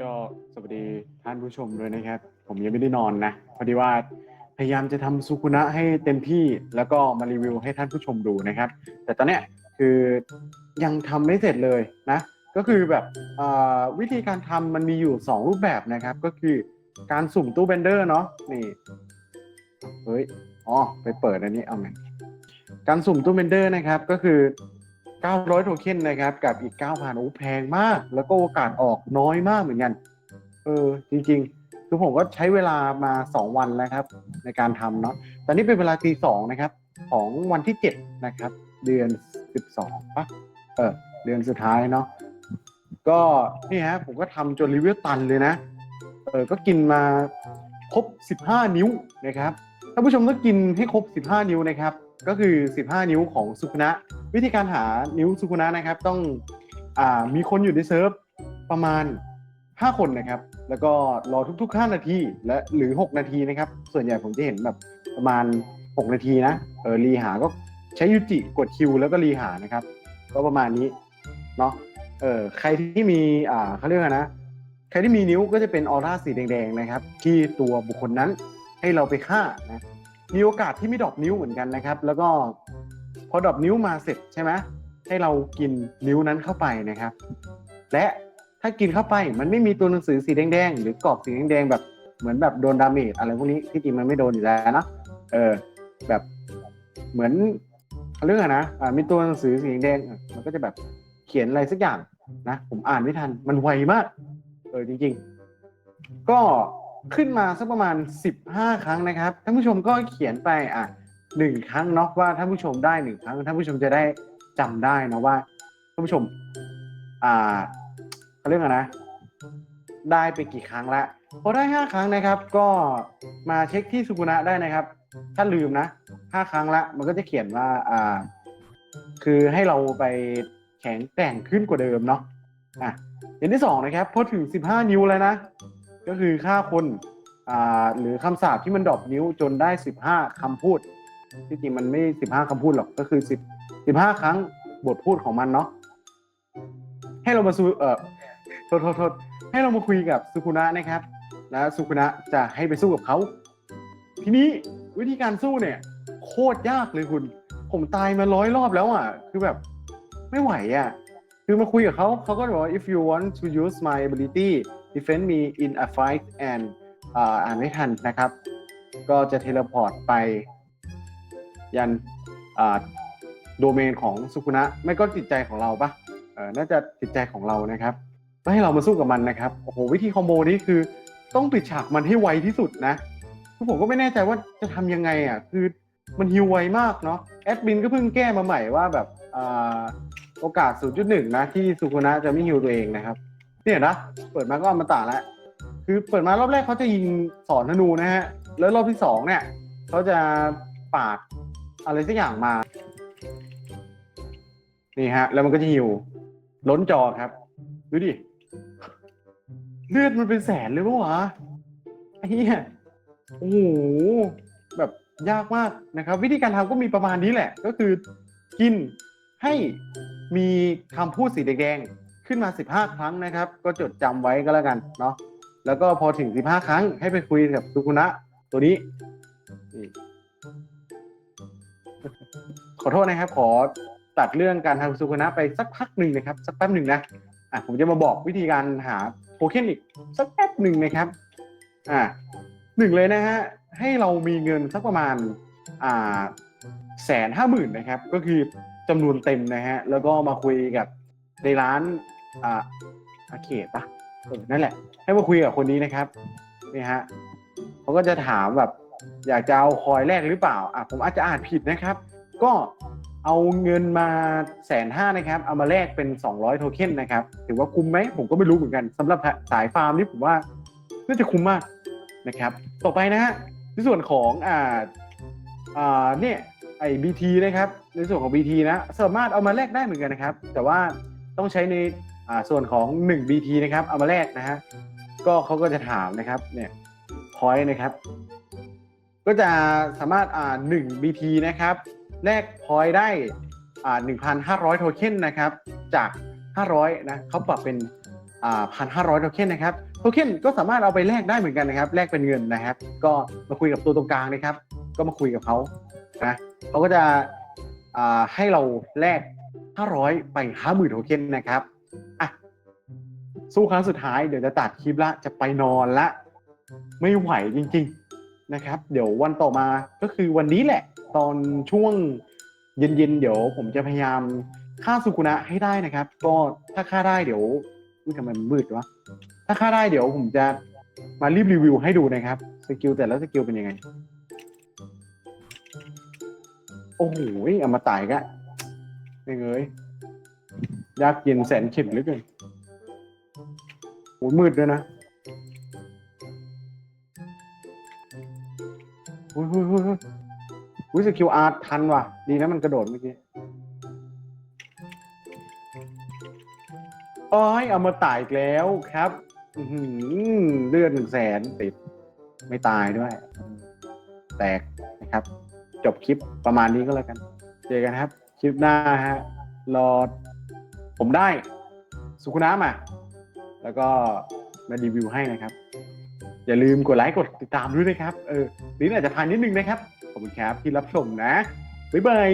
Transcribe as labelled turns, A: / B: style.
A: ก็สวัสดีท่านผู้ชมด้วยนะครับ ผมยังไม่ได้นอนนะพอดีว่าพยายามจะทำสุกุนะให้เต็มที่แล้วก็มารีวิวให้ท่านผู้ชมดูนะครับ แต่ตอนเนี้ยคือยังทำไม่เสร็จเลยนะ ก็คือแบบวิธีการทำมันมีอยู่ 2 รูปแบบนะครับ ก็คือการสุ่มตู้เบนเดอร์เนาะนี่เฮ้ยอ๋อไปเปิดอันนี้เอาไหมการสุ่มตู้เบนเดอร์นะครับ ก็คือ 900 โทเค็นนะครับ กับอีก 9,000โอ้แพงมาก แล้วก็โอกาสออกน้อยมากเหมือนกัน เออ จริง ๆ คือผมก็ใช้เวลามา 2 วันแล้วครับ ในการทำเนาะตอนนี้เป็นเวลาตีสองนะครับ ของวันที่ 7 นะครับ เดือน 12ปะเออ เดือนสุดท้ายเนาะก็นี่ฮะผมก็ทำจนรีวิวตันเลยนะ เออ ก็กินมาครบ 15 นิ้วนะครับท่านผู้ชมต้องกินให้ครบ 15 นิ้วนะครับ ก็คือ 15 นิ้วของสุคุนะ วิธีการหานิ้วสุกุนะนะครับ ต้องอามีคนอยู่ในเซิร์ฟประมาณ 5 คนนะครับ แล้วก็รอทุกๆ 5 นาทีและหรือ 6 นาทีนะครับ ส่วนใหญ่ผมจะเห็นแบบประมาณ 6 นาทีนะเออรีหาก็ใช้ยูจิกดคิวแล้วก็รีหานะครับ ก็ประมาณนี้เนาะเออใครที่มีอ่าเขาเรียกว่านะใครที่มีนิ้วก็จะเป็นออร่าสีแดงๆนะครับ ที่ตัวบุคคลนั้นให้เราไปฆ่านะมีโอกาสที่ไม่ดรอปนิ้วเหมือนกันนะครับ แล้วก็ อดรอปนิ้วมาเสร็จใช่ไหมให้เรากินนิ้วนั้นเข้าไปนะครับ และถ้ากินเข้าไปมันไม่มีตัวหนังสือสีแดงๆหรือกรอบสีแดงๆแบบเหมือนแบบโดนดาเมจอะไรพวกนี้ที่จริงมันไม่โดนอยู่แล้วนะเออแบบเหมือนเรื่องอะนะอ่ามีตัวหนังสือสีแดงมันก็จะแบบเขียนอะไรสักอย่างนะผมอ่านไม่ทันมันไวมาก เออจริง ๆ ก็ขึ้นมาสักประมาณ 15 ครั้งนะครับท่านผู้ชมก็เขียนไปอะ หนึ่งครั้งเนาะว่าท่านผู้ชมได้หนึ่งครั้งท่านผู้ชมจะได้จำได้นะว่าท่านผู้ชม อ่าเขาเรียกอะไรนะ ได้ไปกี่ครั้งละพอได้ห้าครั้งนะครับ ก็มาเช็คที่สุกุนะได้นะครับ ถ้าลืมนะห้าครั้งละ มันก็จะเขียนว่า อ่า คือให้เราไปแข็งแกร่งขึ้นกว่าเดิมเนาะอะอย่างที่สองนะครับพอถึงสิบห้านิ้วแล้วนะ ก็คือค่าคนอ่าหรือคำสาปที่มันดรอปนิ้วจนได้สิบห้าคำพูด ที่จริงมันไม่สิบห้าคำพูดหรอกก็คือสิบสิบห้าครั้งบทพูดของมันเนาะให้เรามาสู้เออโทษโทษโทษให้เรามาคุยกับสุคุนะนะครับ แล้วสุคุนะจะให้ไปสู้กับเขาทีนี้วิธีการสู้เนี่ย โคตรยากเลยคุณ ผมตายมาร้อยรอบแล้วอะ คือแบบ ไม่ไหวอะ คือมาคุยกับเขาเขาก็บอกว่า if you want to use my ability defend me in a fight and อ่าอ่านไม่ทันนะครับ ก็จะเทเลพอร์ตไป ยันโดเมนของสุคุนะไม่ก็จิตใจของเราปะเออน่าจะจิตใจของเรานะครับก็ให้เรามาสู้กับมันนะครับโอ้โหวิธีคอมโบนี้คือต้องปิดฉากมันให้ไวที่สุดนะคือผมก็ไม่แน่ใจว่าจะทำยังไงอะคือมันฮิวไวมากเนาะแอดมินก็เพิ่งแก้มาใหม่ว่าแบบอโอกาส 0.1 นะที่สุคุนะจะไม่ฮิวตัวเองนะครับเนี่ยนะเปิดมาก็อมตะแล้วคือเปิดมารอบแรกเขาจะยิงสอนธนูนะฮะแล้วรอบที่สองเนี่ยเขาจะปาด อะไรสักอย่างมา นี่ฮะ แล้วมันก็จะหิว ล้นจอครับ ดูดิ เลือดมันเป็นแสนเลยปะวะไอ้เหี้ยโอ้โหแบบยากมากนะครับ วิธีการทำก็มีประมาณนี้แหละ ก็คือกินให้มีคำพูดสีแดงๆขึ้นมา 15 ครั้งนะครับ ก็จดจำไว้ก็แล้วกันเนาะแล้วก็พอถึง 15 ครั้งให้ไปคุยกับสุกุนะตัวนี้ ขอโทษนะครับ ขอตัดเรื่องการทำสุกุนะไปสักพักหนึ่งนะครับ สักแป๊บหนึ่งนะอะผมจะมาบอกวิธีการหาโทเค็นอีกสักแป๊บหนึ่งนะครับอ่าหนึ่งเลยนะฮะให้เรามีเงินสักประมาณอ่าแสนห้าหมื่นนะครับ ก็คือจำนวนเต็มนะฮะแล้วก็มาคุยกับในร้านอ่าอาเขตปะนั่นแหละ ให้มาคุยกับคนนี้นะครับนี่ฮะเขาก็จะถามแบบ อยากจะเอาคอยแรกหรือเปล่าอะผมอาจจะอ่านผิดนะครับ ก็เอาเงินมาแสนห้านะครับ เอามาแลกเป็น 200 โทเค็นนะครับ ถือว่าคุ้มไหม ผมก็ไม่รู้เหมือนกันสำหรับสายฟาร์มนี่ผมว่าน่าจะคุ้มมากนะครับ ต่อไปนะฮะในส่วนของอ่าอ่าเนี่ยไอ้ BT นะครับ ในส่วนของ BT นะ สามารถเอามาแลกได้เหมือนกันนะครับ แต่ว่าต้องใช้ในอ่าส่วนของ1 BT นะครับ เอามาแลกนะฮะก็เขาก็จะถามนะครับเนี่ยพอยนะครับ ก็จะสามารถอ่า1 BT นะครับแลกพอยได้อ่า1,500 โทเค็นนะครับ จาก 500 นะเขาปรับเป็นอ่าพันห้าร้อยโทเค็นนะครับ โทเค็นก็สามารถเอาไปแลกได้เหมือนกันนะครับ แลกเป็นเงินนะครับ ก็มาคุยกับตัวตรงกลางนะครับ ก็มาคุยกับเขานะเขาก็จะอ่าให้เราแลก 500 ไป 50,000 โทเค็นนะครับอะสู้ครั้งสุดท้ายเดี๋ยวจะตัดคลิปละ จะไปนอนละ ไม่ไหวจริง ๆ นะครับ เดี๋ยววันต่อมาก็คือวันนี้แหละ ตอนช่วงเย็นๆเดี๋ยวผมจะพยายามฆ่าสุกุนะให้ได้นะครับ ก็ถ้าฆ่าได้เดี๋ยวอุ้ยทำไมมันมืดวะถ้าฆ่าได้เดี๋ยวผมจะมารีบรีวิวให้ดูนะครับสกิลแต่ละสกิลเป็นยังไง โอ้โหเอามาตายกะไม่เงยยากเย็นแสนเข็ดเหลือเกินโอ้ยมืดด้วยนะ อุ้ยอุ้ยอุ้ยอุ้ยอุ้ยสกิลอาร์ทันว่ะ ดีนะมันกระโดดเมื่อกี้โอ้ยเอามาตายอีกแล้วครับ อือหือเลือดหนึ่งแสนติด ไม่ตายด้วย แตกนะครับ จบคลิปประมาณนี้ก็แล้วกัน เจอกันครับ คลิปหน้าฮะ รอผมได้ สุคุนะมาแล้วก็มารีวิวให้นะครับ อย่าลืมกดไลค์กดติดตามด้วยนะครับ เออลิ้นอาจจะพานนิดนึงนะครับ ขอบคุณครับที่รับชมนะ บ๊ายบาย